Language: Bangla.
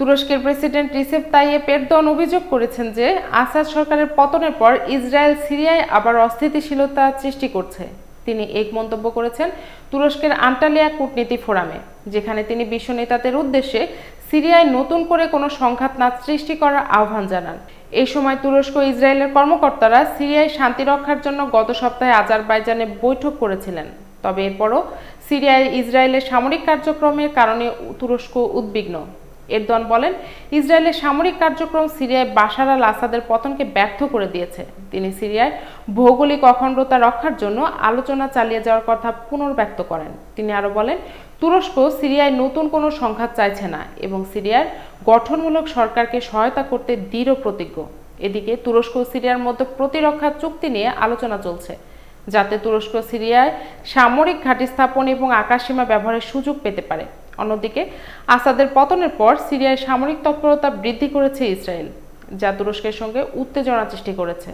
তুরস্কের প্রেসিডেন্ট রিসেপ তাইয়েপ এরদোয়ান অভিযোগ করেছেন যে আসাদ সরকারের পতনের পর ইসরায়েল সিরিয়ায় আবার অস্থিতিশীলতা সৃষ্টি করছে। তিনি এক মন্তব্য করেছেন তুরস্কের আন্টালিয়া কূটনীতি ফোরামে, যেখানে তিনি বিশ্ব নেতাদের উদ্দেশ্যে সিরিয়ায় নতুন করে কোনো সংঘাত না সৃষ্টি করার আহ্বান জানান। এই সময় তুরস্ক ইসরায়েলের কর্মকর্তারা সিরিয়ায় শান্তি রক্ষার জন্য গত সপ্তাহে আজারবাইজানে বৈঠক করেছিলেন। তবে এরপরও সিরিয়ায় ইসরায়েলের সামরিক কার্যক্রমের কারণে তুরস্ক উদ্বিগ্ন। এরদোয়ান বলেন, ইসরায়েলের সামরিক কার্যক্রম সিরিয়ায় বাশার আল আসাদের পতনকে ব্যর্থ করে দিয়েছে। তিনি সিরিয়ায় ভৌগোলিক অখণ্ডতা রক্ষার জন্য আলোচনা চালিয়ে যাওয়ার কথা পুনর্ব্যক্ত করেন। তিনি আরও বলেন, তুরস্ক সিরিয়ায় নতুন কোনো সংঘাত চাইছে না এবং সিরিয়ার গঠনমূলক সরকারকে সহায়তা করতে দৃঢ় প্রতিজ্ঞ। এদিকে তুরস্ক ও সিরিয়ার মধ্যে প্রতিরক্ষা চুক্তি নিয়ে আলোচনা চলছে, যাতে তুরস্ক সিরিয়ায় সামরিক ঘাঁটি স্থাপন এবং আকাশসীমা ব্যবহারের সুযোগ পেতে পারে। অন্যদিকে আসাদের পতনের পর সিরিয়ায় সামরিক তৎপরতা বৃদ্ধি করেছে ইসরায়েল, যা তুরস্কের সঙ্গে উত্তেজনা সৃষ্টি করেছে।